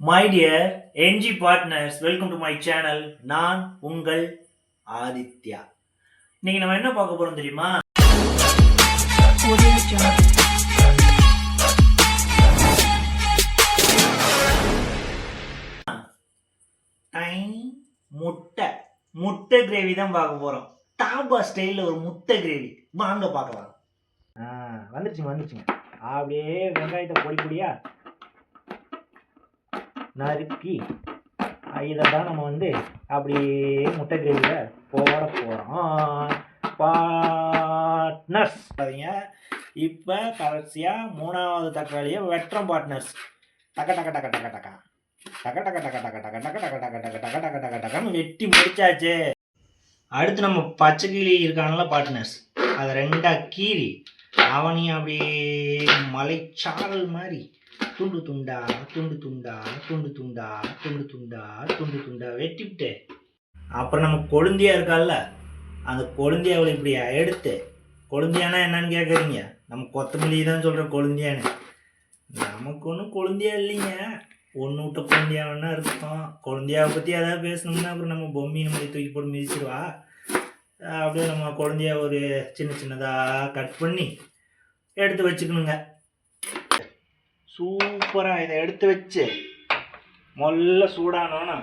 My dear NG partners welcome to my channel நான் உங்கள் ஆதித்யா. இன்னைக்கு நம்ம என்ன பார்க்க போறோம் தெரியுமா? முட்டை. முட்டை கிரேவி தான் பார்க்க போறோம். தாபா ஸ்டைலில் ஒரு முட்டை கிரேவி வாங்க பார்க்கலாம். ஆ வந்துருச்சுங்க வந்துருச்சுங்க. அப்படியே வெங்காயத்தை பொடி பொடியா நறுக்கி இதை தான் நம்ம வந்து அப்படியே முட்டை கிரேவியில் போட போகிறோம் பார்ட்னர்ஸ் பார்த்தீங்க இப்போ கடைசியாக மூணாவது தக்காளியை வெட்டுறோம் பார்ட்னர்ஸ் டக்க டக்க டக்க டக்க டக்கா டக்க டக்க டக்க டக்க டக்க டக்க டக்க டக்க டக்க டக்க டக்க டக்க டக்கன்னு வெட்டி முடிச்சாச்சு அடுத்து நம்ம பச்சை கிளி இருக்கானல பார்ட்னர்ஸ் அதை ரெண்டாக கீறி அவனையும் அப்படியே மலைச்சாரல் மாதிரி துண்டு துண்டா துண்டு துண்டா துண்டு துண்டா துண்டு துண்டா துண்டு துண்டா வெட்டிவிட்டு அப்புறம் நம்ம கொழுந்தியா இருக்கால்ல அந்த கொழுந்தியாவில் இப்படி எடுத்து கொழுந்தியானா என்னன்னு கேட்குறீங்க நம்ம கொத்தமல்லி தான் சொல்கிறோம் கொழுந்தியான்னு. நமக்கு ஒன்றும் கொழுந்தியா இல்லைங்க. ஒன்று விட்ட கொழுந்தியா வேணா இருக்கும் கொழுந்தியாவை பற்றி ஏதாவது பேசணும்னா அப்புறம் நம்ம பொம்மி நம்ம தூக்கி போட்டு மிதிச்சிருவா. அப்படியே நம்ம குழந்தைய ஒரு சின்ன சின்னதாக கட் பண்ணி எடுத்து வச்சுக்கணுங்க. சூப்பராக இதை எடுத்து வச்சு மொல்ல சூடானோன்னா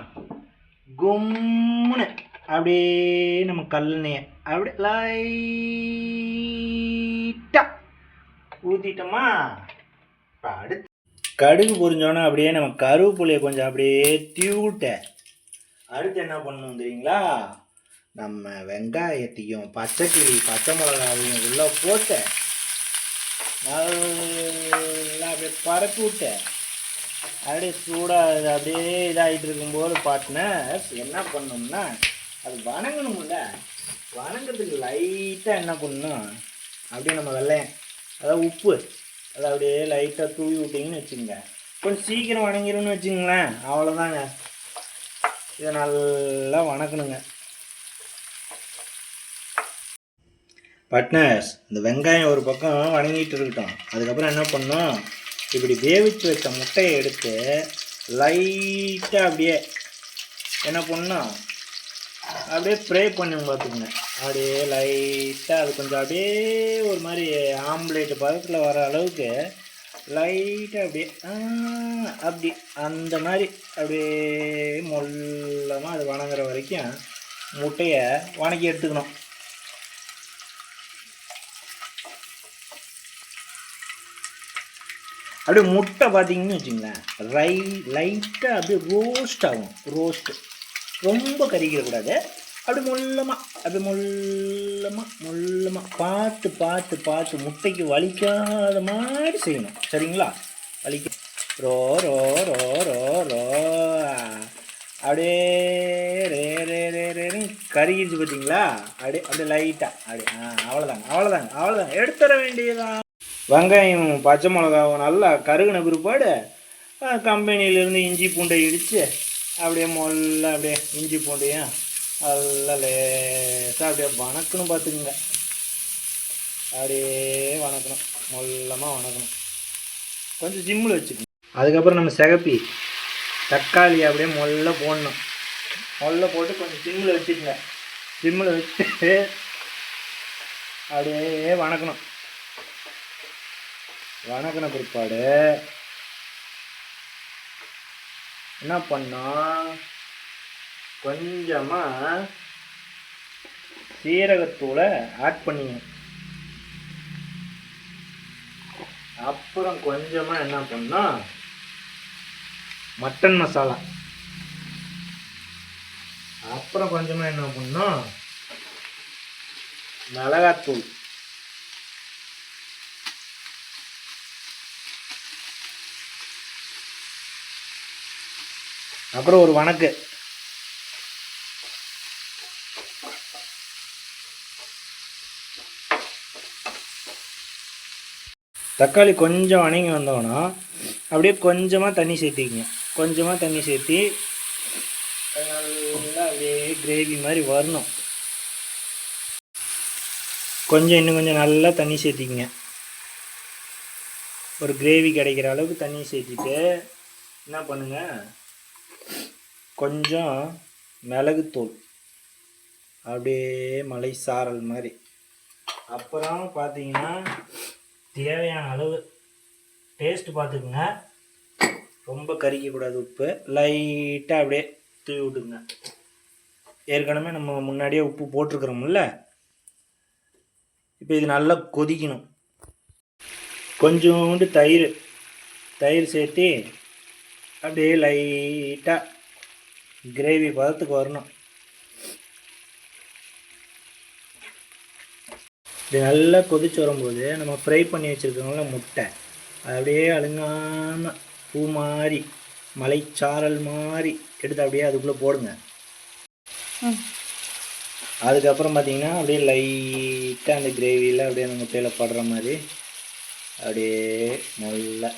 கும்னு அப்படியே நம்ம கல்லுனைய அப்படியே லைட்டாக ஊற்றிட்டோமா இப்போ அடுத்து கடுகு பொரிஞ்சோன்னா அப்படியே நம்ம கருவேப்பிலையை கொஞ்சம் அப்படியே தீவிட்ட. அடுத்து என்ன பண்ணணும் தெரியுங்களா? நம்ம வெங்காயத்தையும் பச்சை கிளி பச்சை மிளகாவையும் உள்ளே போட்டு நல்லா அப்படியே பரப்பி விட்டேன். அப்படியே சூடாக இது அப்படியே இதாகிட்டு இருக்கும்போது பார்ட்னர்ஸ் என்ன பண்ணணும்னா அது வணங்கணும்ல. வணங்கிறதுக்கு லைட்டாக என்ன பண்ணணும்? அப்படியே நம்ம வெள்ளையம் அதாவது உப்பு அதை அப்படியே லைட்டாக தூவி விட்டிங்கன்னு வச்சுக்கோங்க. கொஞ்சம் சீக்கிரம் வணங்கிடும்னு வச்சுங்களேன் அவ்வளோதாங்க இதை நல்லா வணக்கணுங்க. பட்னர்ஸ் இந்த வெங்காயம் ஒரு பக்கம் வணங்கிட்டு இருக்கட்டும். அதுக்கப்புறம் என்ன பண்ணோம் இப்படி வேவிச்சு வச்ச முட்டையை எடுத்து லைட்டாக அப்படியே என்ன பண்ணோம் அப்படியே ப்ரே பண்ணி பார்த்துக்கங்க அப்படியே லைட்டாக அது கொஞ்சம் அப்படியே ஒரு மாதிரி ஆம்லேட்டு பதத்தில் வர அளவுக்கு லைட்டாக அப்படியே ஆ, அப்படி அந்த மாதிரி அப்படியே மொல்லமாக அது வணங்குற வரைக்கும் முட்டையை வணக்கி எடுத்துக்கணும். அப்படியே முட்டை பார்த்தீங்கன்னு வச்சுங்களேன். ரை லைட்டாக அப்படியே ரோஸ்ட் ஆகும். ரோஸ்ட்டு ரொம்ப கறிக்கிடக்கூடாது அப்படி மொல்லமாக அப்படி மொல்லமாக மொல்லமாக பார்த்து பார்த்து பார்த்து முட்டைக்கு வலிக்காத மாதிரி செய்யணும். சரிங்களா? வலிக்க row row row row row. அப்படியே ரே ரே ரே ரே கருகிடுச்சு பார்த்தீங்களா அப்படியே அப்படியே லைட்டாக அப்படியே ஆ அவ்வளோதாங்க அவ்வளோதாங்க அவ்வளோதாங்க எடுத்துட வேண்டியதான் வெங்காயம் பச்சை மிளகாவும் நல்லா கருகின பிற்பாடு கம்பெனியிலேருந்து இஞ்சி பூண்டை இடித்து அப்படியே மொல்ல அப்படியே இஞ்சி பூண்டையும் நல்லா லேசாக அப்படியே வணக்கணும் பார்த்துக்குங்க. அப்படியே வணக்கணும். மொல்லமாக வணக்கணும். கொஞ்சம் ஜிம்மில் வச்சுக்கணும். அதுக்கப்புறம் நம்ம சிகப்பி தக்காளி அப்படியே மொல்ல போடணும். மொல்ல போட்டு கொஞ்சம் ஜிம்மில் வச்சுக்கோங்க. ஜிம்மில் வச்சு அப்படியே வணக்கணும். வணக்கின பிற்பாடு. என்ன பண்ணோம் கொஞ்சமாக சீரகத்தூளை ஆட் பண்ணிங்க. அப்புறம் கொஞ்சமாக என்ன பண்ணோம் மட்டன் மசாலா அப்புறம் கொஞ்சமாக என்ன பண்ணோம் மிளகாத்தூள். அப்புறம் ஒரு வணக்கு. தக்காளி கொஞ்சம் வணங்கி வந்தோன்னா அப்படியே கொஞ்சமாக தண்ணி சேர்த்திக்கிங்க. கொஞ்சமாக தண்ணி சேர்த்தி நல்லா அப்படியே கிரேவி மாதிரி வரணும். கொஞ்சம் இன்னும் கொஞ்சம் நல்லா தண்ணி சேர்த்திக்கிங்க. ஒரு கிரேவி கிடைக்கிற அளவுக்கு தண்ணி சேர்த்திட்டு என்ன பண்ணுங்கள் கொஞ்சம் மிளகுத்தூள். அப்படியே மலை சாரல் மாதிரி. அப்புறம் பார்த்தீங்கன்னா தேவையான அளவு டேஸ்ட் பார்த்துக்குங்க. ரொம்ப கறிக்கக்கூடாது உப்பு. லைட்டாக அப்படியே தூவி விட்டுங்க ஏற்கனவே நம்ம முன்னாடியே உப்பு போட்டிருக்கிறோம்ல. இப்போ இது நல்லா கொதிக்கணும். கொஞ்சோண்டு தயிர் தயிர் சேர்த்து அப்படியே லைட்டாக கிரேவி பதத்துக்கு வரணும். இது நல்லா கொதிச்சு வரும்போது நம்ம ஃப்ரை பண்ணி வச்சுருக்கோம்ல முட்டை. அது அப்படியே அழுங்காமல் பூ மாதிரி மலைச்சாரல் மாதிரி எடுத்து அப்படியே அதுக்குள்ளே போடுங்க. அதுக்கப்புறம் பார்த்தீங்கன்னா அப்படியே லைட்டாக அந்த கிரேவியில் அப்படியே அந்த முட்டையில் படுற மாதிரி அப்படியே நல்லா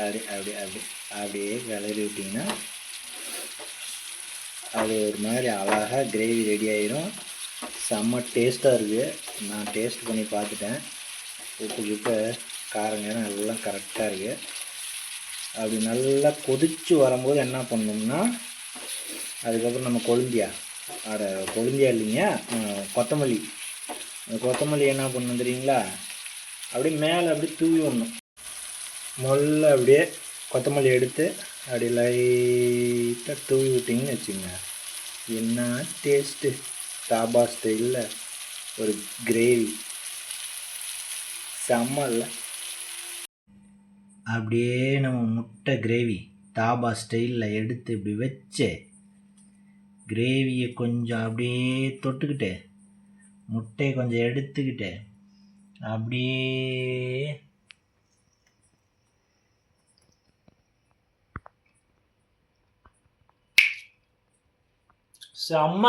அப்படி அப்படி அப்படி அப்படியே கிளறி விட்டிங்கன்னா அது ஒரு மாதிரி அழகாக கிரேவி ரெடி ஆயிரும். செம்ம டேஸ்ட்டாக இருக்குது நான் டேஸ்ட் பண்ணி பார்த்துட்டேன். உப்பு கிப்பு காரங்க எல்லாம் கரெக்டாக இருக்குது அப்படி நல்லா கொதிச்சு வரும்போது என்ன பண்ணணும்னா அதுக்கப்புறம் நம்ம கொழுந்தியா அட கொழுந்தியா இல்லைங்க. கொத்தமல்லி. கொத்தமல்லி என்ன பண்ணணும் தெரியுங்களா? அப்படியே மேலே அப்படியே தூவி விடணும். முதல்ல அப்படியே கொத்தமல்லி எடுத்து அப்படி லைட்டாக தூவி விட்டிங்கன்னு வச்சுங்க என்ன டேஸ்ட்டு தாபா ஸ்டைலில் ஒரு கிரேவி செம்மல்ல. அப்படியே நம்ம முட்டை கிரேவி தாபா ஸ்டைலில் எடுத்து இப்படி வச்சு கிரேவியை கொஞ்சம் அப்படியே தொட்டுக்கிட்டு முட்டையை கொஞ்சம் எடுத்துக்கிட்டு அப்படியே செம்ம